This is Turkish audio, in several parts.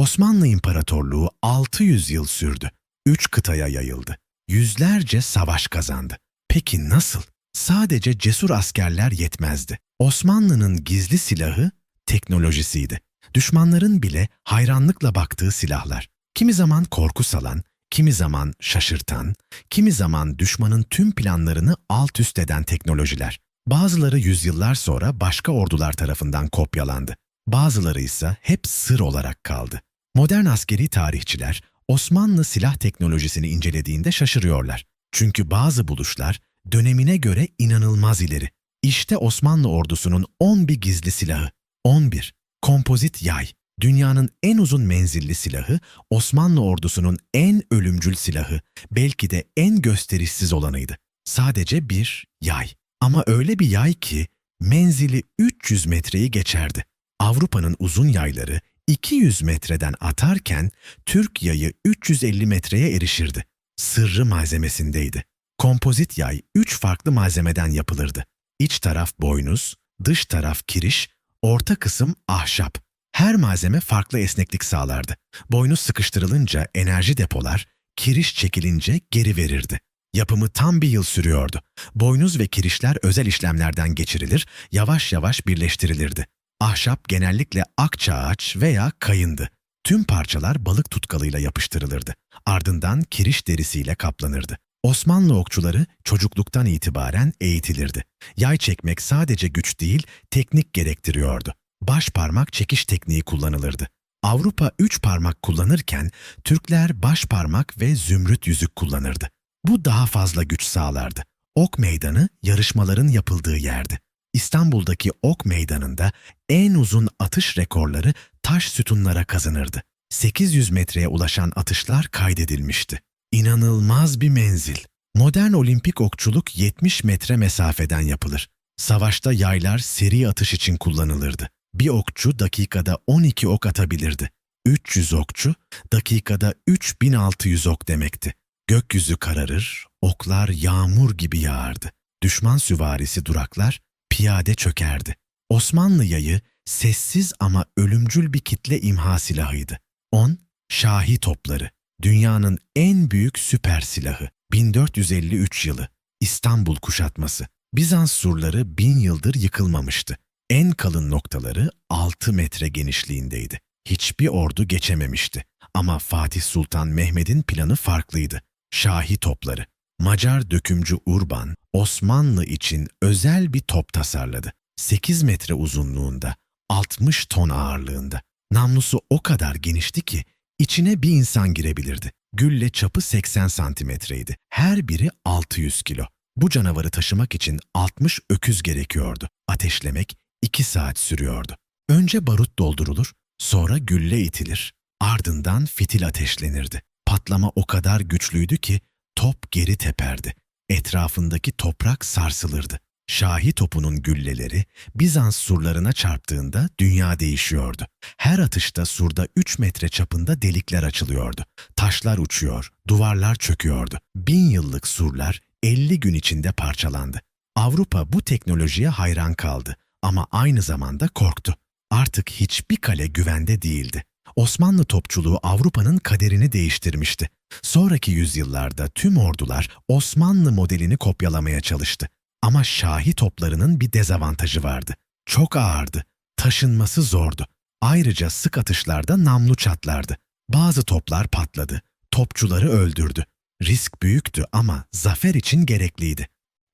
Osmanlı İmparatorluğu 600 yıl sürdü. Üç kıtaya yayıldı. Yüzlerce savaş kazandı. Peki nasıl? Sadece cesur askerler yetmezdi. Osmanlı'nın gizli silahı teknolojisiydi. Düşmanların bile hayranlıkla baktığı silahlar. Kimi zaman korku salan, kimi zaman şaşırtan, kimi zaman düşmanın tüm planlarını alt üst eden teknolojiler. Bazıları yüzyıllar sonra başka ordular tarafından kopyalandı. Bazıları ise hep sır olarak kaldı. Modern askeri tarihçiler Osmanlı silah teknolojisini incelediğinde şaşırıyorlar. Çünkü bazı buluşlar dönemine göre inanılmaz ileri. İşte Osmanlı ordusunun 11 gizli silahı. 11. Kompozit yay. Dünyanın en uzun menzilli silahı, Osmanlı ordusunun en ölümcül silahı, belki de en gösterişsiz olanıydı. Sadece bir yay. Ama öyle bir yay ki menzili 300 metreyi geçerdi. Avrupa'nın uzun yayları 200 metreden atarken Türk yayı 350 metreye erişirdi. Sırrı malzemesindeydi. Kompozit yay üç farklı malzemeden yapılırdı. İç taraf boynuz, dış taraf kiriş, orta kısım ahşap. Her malzeme farklı esneklik sağlardı. Boynuz sıkıştırılınca enerji depolar, kiriş çekilince geri verirdi. Yapımı tam bir yıl sürüyordu. Boynuz ve kirişler özel işlemlerden geçirilir, yavaş yavaş birleştirilirdi. Ahşap genellikle akça ağaç veya kayındı. Tüm parçalar balık tutkalıyla yapıştırılırdı. Ardından kiriş derisiyle kaplanırdı. Osmanlı okçuları çocukluktan itibaren eğitilirdi. Yay çekmek sadece güç değil, teknik gerektiriyordu. Baş parmak çekiş tekniği kullanılırdı. Avrupa üç parmak kullanırken Türkler baş parmak ve zümrüt yüzük kullanırdı. Bu daha fazla güç sağlardı. Ok meydanı yarışmaların yapıldığı yerdi. İstanbul'daki ok meydanında en uzun atış rekorları taş sütunlara kazanırdı. 800 metreye ulaşan atışlar kaydedilmişti. İnanılmaz bir menzil. Modern olimpik okçuluk 70 metre mesafeden yapılır. Savaşta yaylar seri atış için kullanılırdı. Bir okçu dakikada 12 ok atabilirdi. 300 okçu dakikada 3600 ok demekti. Gökyüzü kararır, oklar yağmur gibi yağardı. Düşman süvarisi duraklar, piyade çökerdi. Osmanlı yayı sessiz ama ölümcül bir kitle imha silahıydı. 10. Şahi topları. Dünyanın en büyük süper silahı. 1453 yılı. İstanbul kuşatması. Bizans surları bin yıldır yıkılmamıştı. En kalın noktaları 6 metre genişliğindeydi. Hiçbir ordu geçememişti. Ama Fatih Sultan Mehmet'in planı farklıydı. Şahi topları. Macar dökümcü Urban, Osmanlı için özel bir top tasarladı. 8 metre uzunluğunda, 60 ton ağırlığında. Namlusu o kadar genişti ki içine bir insan girebilirdi. Gülle çapı 80 santimetreydi. Her biri 600 kilo. Bu canavarı taşımak için 60 öküz gerekiyordu. Ateşlemek 2 saat sürüyordu. Önce barut doldurulur, sonra gülle itilir. Ardından fitil ateşlenirdi. Patlama o kadar güçlüydü ki top geri teperdi. Etrafındaki toprak sarsılırdı. Şahi topunun gülleleri Bizans surlarına çarptığında dünya değişiyordu. Her atışta surda 3 metre çapında delikler açılıyordu. Taşlar uçuyor, duvarlar çöküyordu. Bin yıllık surlar 50 gün içinde parçalandı. Avrupa bu teknolojiye hayran kaldı ama aynı zamanda korktu. Artık hiçbir kale güvende değildi. Osmanlı topçuluğu Avrupa'nın kaderini değiştirmişti. Sonraki yüzyıllarda tüm ordular Osmanlı modelini kopyalamaya çalıştı. Ama Şahi toplarının bir dezavantajı vardı. Çok ağırdı, taşınması zordu. Ayrıca sık atışlarda namlu çatlardı. Bazı toplar patladı, topçuları öldürdü. Risk büyüktü ama zafer için gerekliydi.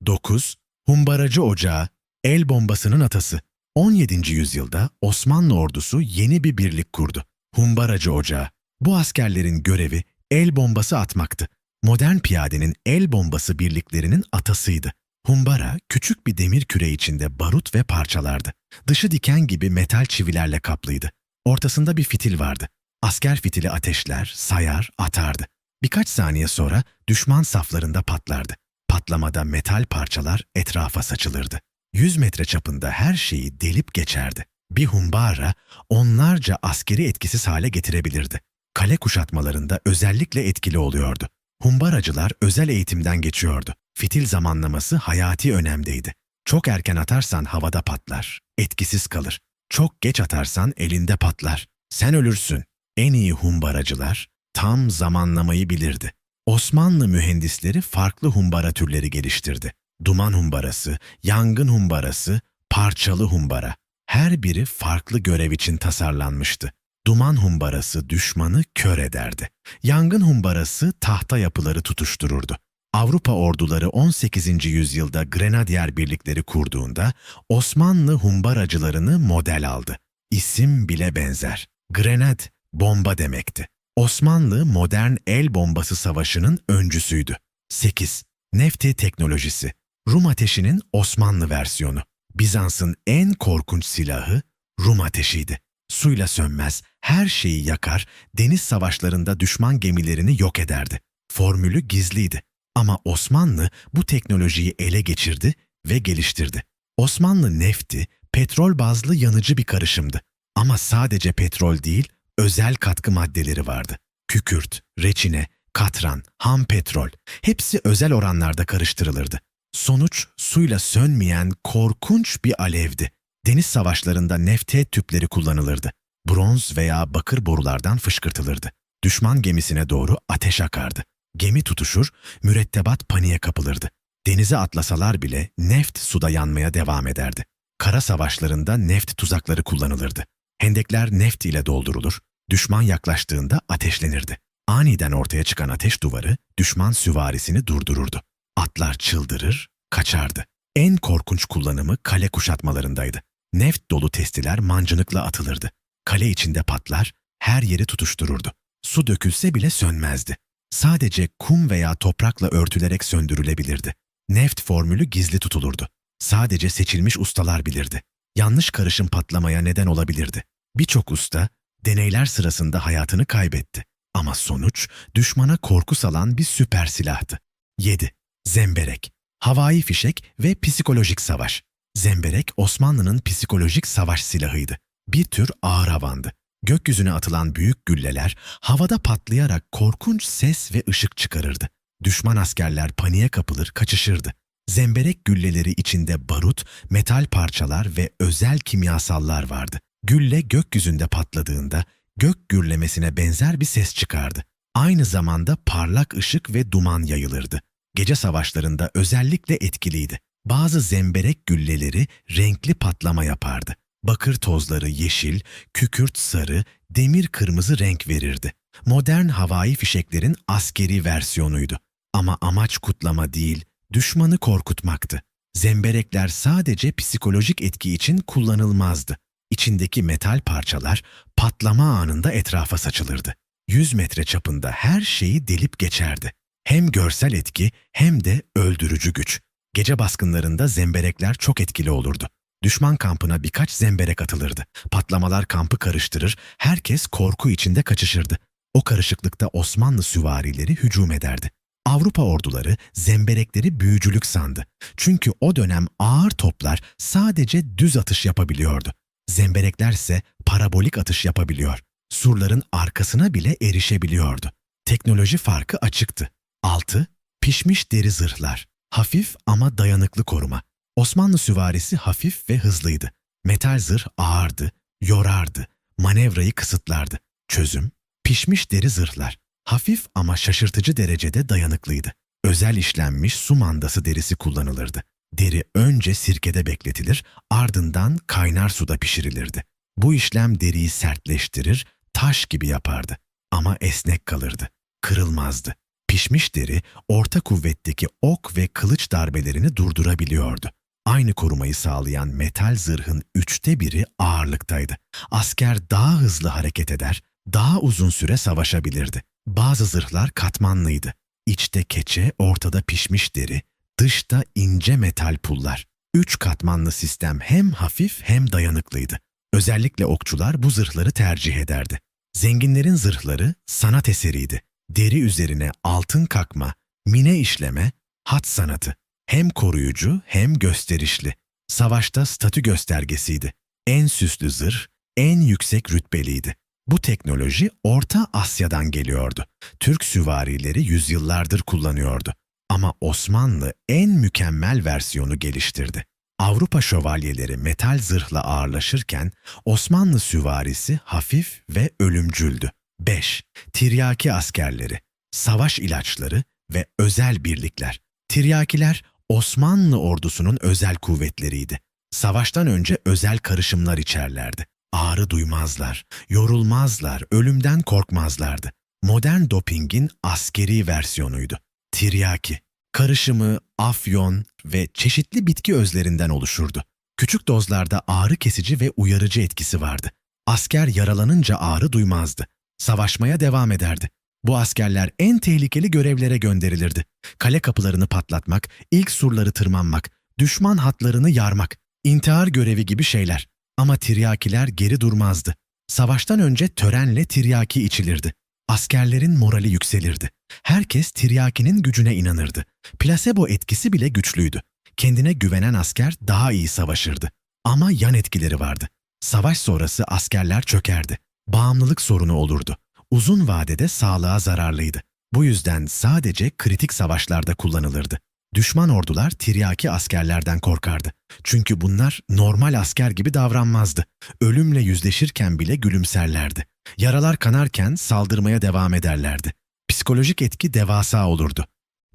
9. Humbaracı Ocağı, el bombasının atası. 17. yüzyılda Osmanlı ordusu yeni bir birlik kurdu. Humbaracı Ocağı. Bu askerlerin görevi el bombası atmaktı. Modern piyadenin el bombası birliklerinin atasıydı. Humbara küçük bir demir küre içinde barut ve parçalardı. Dışı diken gibi metal çivilerle kaplıydı. Ortasında bir fitil vardı. Asker fitili ateşler, sayar, atardı. Birkaç saniye sonra düşman saflarında patlardı. Patlamada metal parçalar etrafa saçılırdı. 100 metre çapında her şeyi delip geçerdi. Bir humbara onlarca askeri etkisiz hale getirebilirdi. Kale kuşatmalarında özellikle etkili oluyordu. Humbaracılar özel eğitimden geçiyordu. Fitil zamanlaması hayati önemdeydi. Çok erken atarsan havada patlar, etkisiz kalır. Çok geç atarsan elinde patlar. Sen ölürsün. En iyi humbaracılar tam zamanlamayı bilirdi. Osmanlı mühendisleri farklı humbara türleri geliştirdi. Duman humbarası, yangın humbarası, parçalı humbara. Her biri farklı görev için tasarlanmıştı. Duman humbarası düşmanı kör ederdi. Yangın humbarası tahta yapıları tutuştururdu. Avrupa orduları 18. yüzyılda Grenadier birlikleri kurduğunda Osmanlı humbaracılarını model aldı. İsim bile benzer. Grenad, bomba demekti. Osmanlı modern el bombası savaşının öncüsüydü. 8. Nefti teknolojisi. Rum ateşinin Osmanlı versiyonu. Bizans'ın en korkunç silahı Rum ateşiydi. Suyla sönmez, her şeyi yakar, deniz savaşlarında düşman gemilerini yok ederdi. Formülü gizliydi. Ama Osmanlı bu teknolojiyi ele geçirdi ve geliştirdi. Osmanlı nefti petrol bazlı yanıcı bir karışımdı. Ama sadece petrol değil, özel katkı maddeleri vardı. Kükürt, reçine, katran, ham petrol hepsi özel oranlarda karıştırılırdı. Sonuç suyla sönmeyen korkunç bir alevdi. Deniz savaşlarında neftet tüpleri kullanılırdı. Bronz veya bakır borulardan fışkırtılırdı. Düşman gemisine doğru ateş akardı. Gemi tutuşur, mürettebat paniğe kapılırdı. Denize atlasalar bile neft suda yanmaya devam ederdi. Kara savaşlarında neft tuzakları kullanılırdı. Hendekler neft ile doldurulur, düşman yaklaştığında ateşlenirdi. Aniden ortaya çıkan ateş duvarı düşman süvarisini durdururdu. Atlar çıldırır, kaçardı. En korkunç kullanımı kale kuşatmalarındaydı. Neft dolu testiler mancınıkla atılırdı. Kale içinde patlar, her yeri tutuştururdu. Su dökülse bile sönmezdi. Sadece kum veya toprakla örtülerek söndürülebilirdi. Neft formülü gizli tutulurdu. Sadece seçilmiş ustalar bilirdi. Yanlış karışım patlamaya neden olabilirdi. Birçok usta deneyler sırasında hayatını kaybetti. Ama sonuç düşmana korku salan bir süper silahtı. 7. Zemberek, havai fişek ve psikolojik savaş. Zemberek Osmanlı'nın psikolojik savaş silahıydı. Bir tür ağır havandı. Gökyüzüne atılan büyük gülleler havada patlayarak korkunç ses ve ışık çıkarırdı. Düşman askerler paniğe kapılır, kaçışırdı. Zemberek gülleleri içinde barut, metal parçalar ve özel kimyasallar vardı. Gülle gökyüzünde patladığında gök gürlemesine benzer bir ses çıkardı. Aynı zamanda parlak ışık ve duman yayılırdı. Gece savaşlarında özellikle etkiliydi. Bazı zemberek gülleleri renkli patlama yapardı. Bakır tozları yeşil, kükürt sarı, demir kırmızı renk verirdi. Modern havai fişeklerin askeri versiyonuydu. Ama amaç kutlama değil, düşmanı korkutmaktı. Zemberekler sadece psikolojik etki için kullanılmazdı. İçindeki metal parçalar patlama anında etrafa saçılırdı. 100 metre çapında her şeyi delip geçerdi. Hem görsel etki hem de öldürücü güç. Gece baskınlarında zemberekler çok etkili olurdu. Düşman kampına birkaç zemberek atılırdı. Patlamalar kampı karıştırır, herkes korku içinde kaçışırdı. O karışıklıkta Osmanlı süvarileri hücum ederdi. Avrupa orduları zemberekleri büyücülük sandı. Çünkü o dönem ağır toplar sadece düz atış yapabiliyordu. Zemberekler ise parabolik atış yapabiliyor. Surların arkasına bile erişebiliyordu. Teknoloji farkı açıktı. 6. Pişmiş deri zırhlar. Hafif ama dayanıklı koruma. Osmanlı süvarisi hafif ve hızlıydı. Metal zırh ağırdı, yorardı, manevrayı kısıtlardı. Çözüm, pişmiş deri zırhlar. Hafif ama şaşırtıcı derecede dayanıklıydı. Özel işlenmiş su mandası derisi kullanılırdı. Deri önce sirkede bekletilir, ardından kaynar suda pişirilirdi. Bu işlem deriyi sertleştirir, taş gibi yapardı. Ama esnek kalırdı, kırılmazdı. Pişmiş deri, orta kuvvetteki ok ve kılıç darbelerini durdurabiliyordu. Aynı korumayı sağlayan metal zırhın üçte biri ağırlıktaydı. Asker daha hızlı hareket eder, daha uzun süre savaşabilirdi. Bazı zırhlar katmanlıydı. İçte keçe, ortada pişmiş deri, dışta ince metal pullar. Üç katmanlı sistem hem hafif hem dayanıklıydı. Özellikle okçular bu zırhları tercih ederdi. Zenginlerin zırhları sanat eseriydi. Deri üzerine altın kakma, mine işleme, hat sanatı. Hem koruyucu hem gösterişli. Savaşta statü göstergesiydi. En süslü zırh, en yüksek rütbeliydi. Bu teknoloji Orta Asya'dan geliyordu. Türk süvarileri yüzyıllardır kullanıyordu. Ama Osmanlı en mükemmel versiyonu geliştirdi. Avrupa şövalyeleri metal zırhla ağırlaşırken Osmanlı süvarisi hafif ve ölümcüldü. 5. Tiryaki askerleri, savaş ilaçları ve özel birlikler. Tiryakiler Osmanlı ordusunun özel kuvvetleriydi. Savaştan önce özel karışımlar içerlerdi. Ağrı duymazlar, yorulmazlar, ölümden korkmazlardı. Modern dopingin askeri versiyonuydu. Tiryaki, karışımı afyon ve çeşitli bitki özlerinden oluşurdu. Küçük dozlarda ağrı kesici ve uyarıcı etkisi vardı. Asker yaralanınca ağrı duymazdı. Savaşmaya devam ederdi. Bu askerler en tehlikeli görevlere gönderilirdi. Kale kapılarını patlatmak, ilk surları tırmanmak, düşman hatlarını yarmak, intihar görevi gibi şeyler. Ama tiryakiler geri durmazdı. Savaştan önce törenle tiryaki içilirdi. Askerlerin morali yükselirdi. Herkes tiryakinin gücüne inanırdı. Plasebo etkisi bile güçlüydü. Kendine güvenen asker daha iyi savaşırdı. Ama yan etkileri vardı. Savaş sonrası askerler çökerdi. Bağımlılık sorunu olurdu. Uzun vadede sağlığa zararlıydı. Bu yüzden sadece kritik savaşlarda kullanılırdı. Düşman ordular tiryaki askerlerden korkardı. Çünkü bunlar normal asker gibi davranmazdı. Ölümle yüzleşirken bile gülümserlerdi. Yaralar kanarken saldırmaya devam ederlerdi. Psikolojik etki devasa olurdu.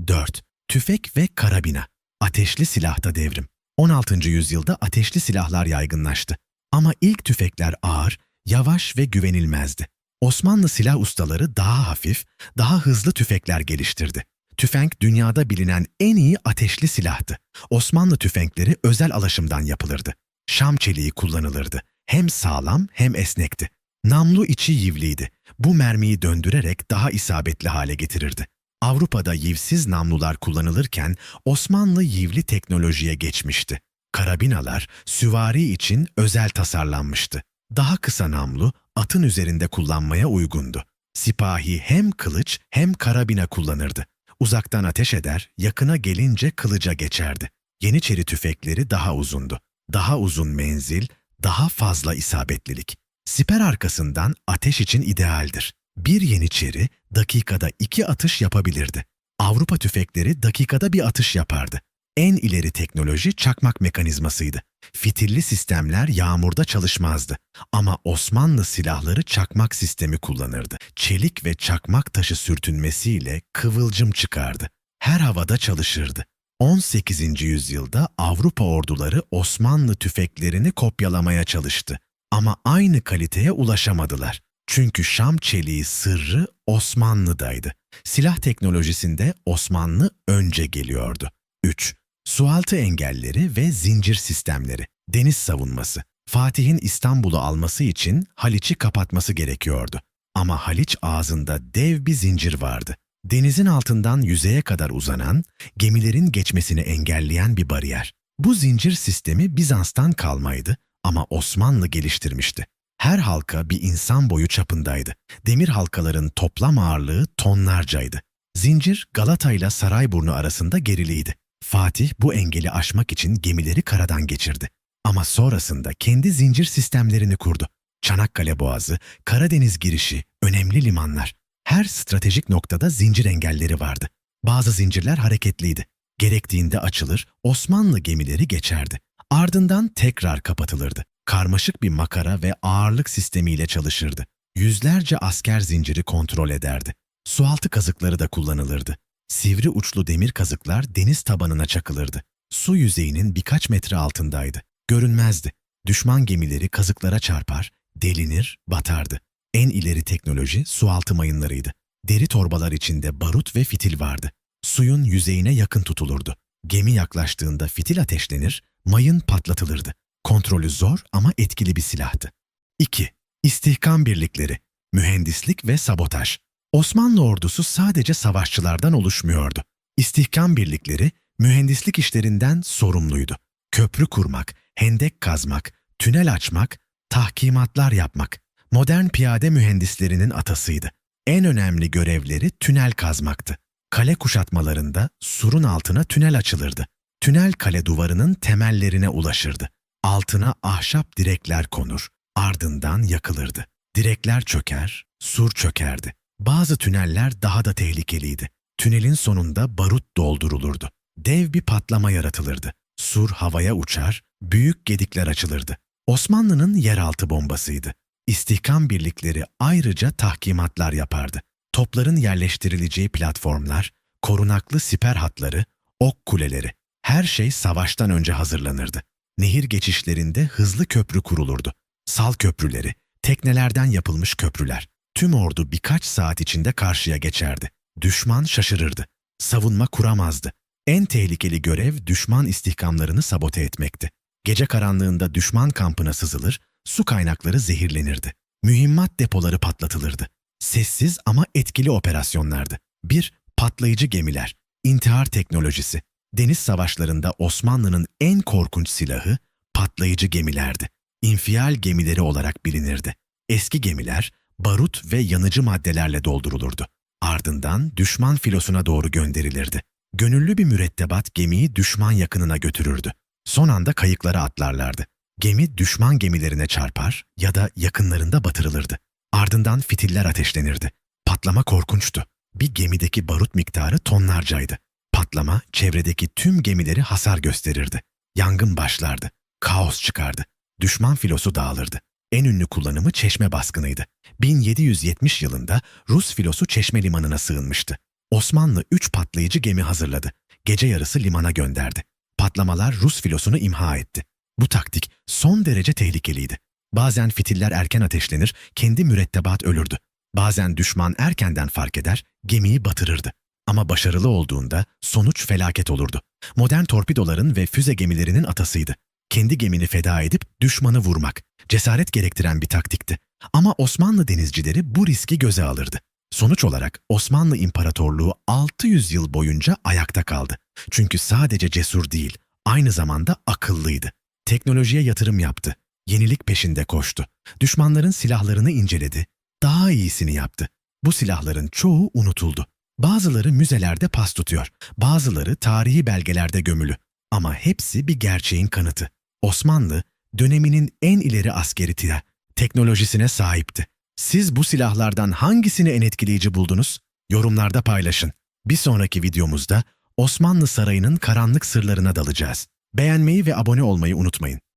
4. Tüfek ve karabina. Ateşli silahta devrim. 16. yüzyılda ateşli silahlar yaygınlaştı. Ama ilk tüfekler ağır, yavaş ve güvenilmezdi. Osmanlı silah ustaları daha hafif, daha hızlı tüfekler geliştirdi. Tüfek dünyada bilinen en iyi ateşli silahtı. Osmanlı tüfekleri özel alaşımdan yapılırdı. Şam çeliği kullanılırdı. Hem sağlam hem esnekti. Namlu içi yivliydi. Bu mermiyi döndürerek daha isabetli hale getirirdi. Avrupa'da yivsiz namlular kullanılırken Osmanlı yivli teknolojiye geçmişti. Karabinalar süvari için özel tasarlanmıştı. Daha kısa namlu atın üzerinde kullanmaya uygundu. Sipahi hem kılıç hem karabina kullanırdı. Uzaktan ateş eder, yakına gelince kılıca geçerdi. Yeniçeri tüfekleri daha uzundu. Daha uzun menzil, daha fazla isabetlilik. Siper arkasından ateş için idealdir. Bir yeniçeri dakikada iki atış yapabilirdi. Avrupa tüfekleri dakikada bir atış yapardı. En ileri teknoloji çakmak mekanizmasıydı. Fitilli sistemler yağmurda çalışmazdı. Ama Osmanlı silahları çakmak sistemi kullanırdı. Çelik ve çakmak taşı sürtünmesiyle kıvılcım çıkardı. Her havada çalışırdı. 18. yüzyılda Avrupa orduları Osmanlı tüfeklerini kopyalamaya çalıştı. Ama aynı kaliteye ulaşamadılar. Çünkü Şam çeliği sırrı Osmanlı'daydı. Silah teknolojisinde Osmanlı önce geliyordu. 3. Sualtı engelleri ve zincir sistemleri. Deniz savunması. Fatih'in İstanbul'u alması için Haliç'i kapatması gerekiyordu. Ama Haliç ağzında dev bir zincir vardı. Denizin altından yüzeye kadar uzanan, gemilerin geçmesini engelleyen bir bariyer. Bu zincir sistemi Bizans'tan kalmaydı ama Osmanlı geliştirmişti. Her halka bir insan boyu çapındaydı. Demir halkaların toplam ağırlığı tonlarcaydı. Zincir Galata ile Sarayburnu arasında geriliydi. Fatih bu engeli aşmak için gemileri karadan geçirdi. Ama sonrasında kendi zincir sistemlerini kurdu. Çanakkale Boğazı, Karadeniz girişi, önemli limanlar. Her stratejik noktada zincir engelleri vardı. Bazı zincirler hareketliydi. Gerektiğinde açılır, Osmanlı gemileri geçerdi. Ardından tekrar kapatılırdı. Karmaşık bir makara ve ağırlık sistemiyle çalışırdı. Yüzlerce asker zinciri kontrol ederdi. Sualtı kazıkları da kullanılırdı. Sivri uçlu demir kazıklar deniz tabanına çakılırdı. Su yüzeyinin birkaç metre altındaydı. Görünmezdi. Düşman gemileri kazıklara çarpar, delinir, batardı. En ileri teknoloji sualtı mayınlarıydı. Deri torbalar içinde barut ve fitil vardı. Suyun yüzeyine yakın tutulurdu. Gemi yaklaştığında fitil ateşlenir, mayın patlatılırdı. Kontrolü zor ama etkili bir silahtı. 2. İstihkam birlikleri, mühendislik ve sabotaj. Osmanlı ordusu sadece savaşçılardan oluşmuyordu. İstihkam birlikleri mühendislik işlerinden sorumluydu. Köprü kurmak, hendek kazmak, tünel açmak, tahkimatlar yapmak. Modern piyade mühendislerinin atasıydı. En önemli görevleri tünel kazmaktı. Kale kuşatmalarında surun altına tünel açılırdı. Tünel kale duvarının temellerine ulaşırdı. Altına ahşap direkler konur, ardından yakılırdı. Direkler çöker, sur çökerdi. Bazı tüneller daha da tehlikeliydi. Tünelin sonunda barut doldurulurdu. Dev bir patlama yaratılırdı. Sur havaya uçar, büyük gedikler açılırdı. Osmanlı'nın yeraltı bombasıydı. İstihkam birlikleri ayrıca tahkimatlar yapardı. Topların yerleştirileceği platformlar, korunaklı siper hatları, ok kuleleri, her şey savaştan önce hazırlanırdı. Nehir geçişlerinde hızlı köprü kurulurdu. Sal köprüleri, teknelerden yapılmış köprüler. Tüm ordu birkaç saat içinde karşıya geçerdi. Düşman şaşırırdı. Savunma kuramazdı. En tehlikeli görev düşman istihkamlarını sabote etmekti. Gece karanlığında düşman kampına sızılır, su kaynakları zehirlenirdi. Mühimmat depoları patlatılırdı. Sessiz ama etkili operasyonlardı. 1. Patlayıcı gemiler, intihar teknolojisi. Deniz savaşlarında Osmanlı'nın en korkunç silahı patlayıcı gemilerdi. İnfial gemileri olarak bilinirdi. Eski gemiler barut ve yanıcı maddelerle doldurulurdu. Ardından düşman filosuna doğru gönderilirdi. Gönüllü bir mürettebat gemiyi düşman yakınına götürürdü. Son anda kayıklara atlarlardı. Gemi düşman gemilerine çarpar ya da yakınlarında batırılırdı. Ardından fitiller ateşlenirdi. Patlama korkunçtu. Bir gemideki barut miktarı tonlarcaydı. Patlama çevredeki tüm gemileri hasar gösterirdi. Yangın başlardı. Kaos çıkardı. Düşman filosu dağılırdı. En ünlü kullanımı çeşme baskınıydı. 1770 yılında Rus filosu Çeşme limanına sığınmıştı. Osmanlı üç patlayıcı gemi hazırladı. Gece yarısı limana gönderdi. Patlamalar Rus filosunu imha etti. Bu taktik son derece tehlikeliydi. Bazen fitiller erken ateşlenir, kendi mürettebat ölürdü. Bazen düşman erkenden fark eder, gemiyi batırırdı. Ama başarılı olduğunda sonuç felaket olurdu. Modern torpidoların ve füze gemilerinin atasıydı. Kendi gemini feda edip düşmanı vurmak. Cesaret gerektiren bir taktikti. Ama Osmanlı denizcileri bu riski göze alırdı. Sonuç olarak Osmanlı İmparatorluğu 600 yıl boyunca ayakta kaldı. Çünkü sadece cesur değil, aynı zamanda akıllıydı. Teknolojiye yatırım yaptı. Yenilik peşinde koştu. Düşmanların silahlarını inceledi. Daha iyisini yaptı. Bu silahların çoğu unutuldu. Bazıları müzelerde pas tutuyor. Bazıları tarihi belgelerde gömülü. Ama hepsi bir gerçeğin kanıtı. Osmanlı döneminin en ileri askeri tire, teknolojisine sahipti. Siz bu silahlardan hangisini en etkileyici buldunuz? Yorumlarda paylaşın. Bir sonraki videomuzda Osmanlı Sarayı'nın karanlık sırlarına dalacağız. Beğenmeyi ve abone olmayı unutmayın.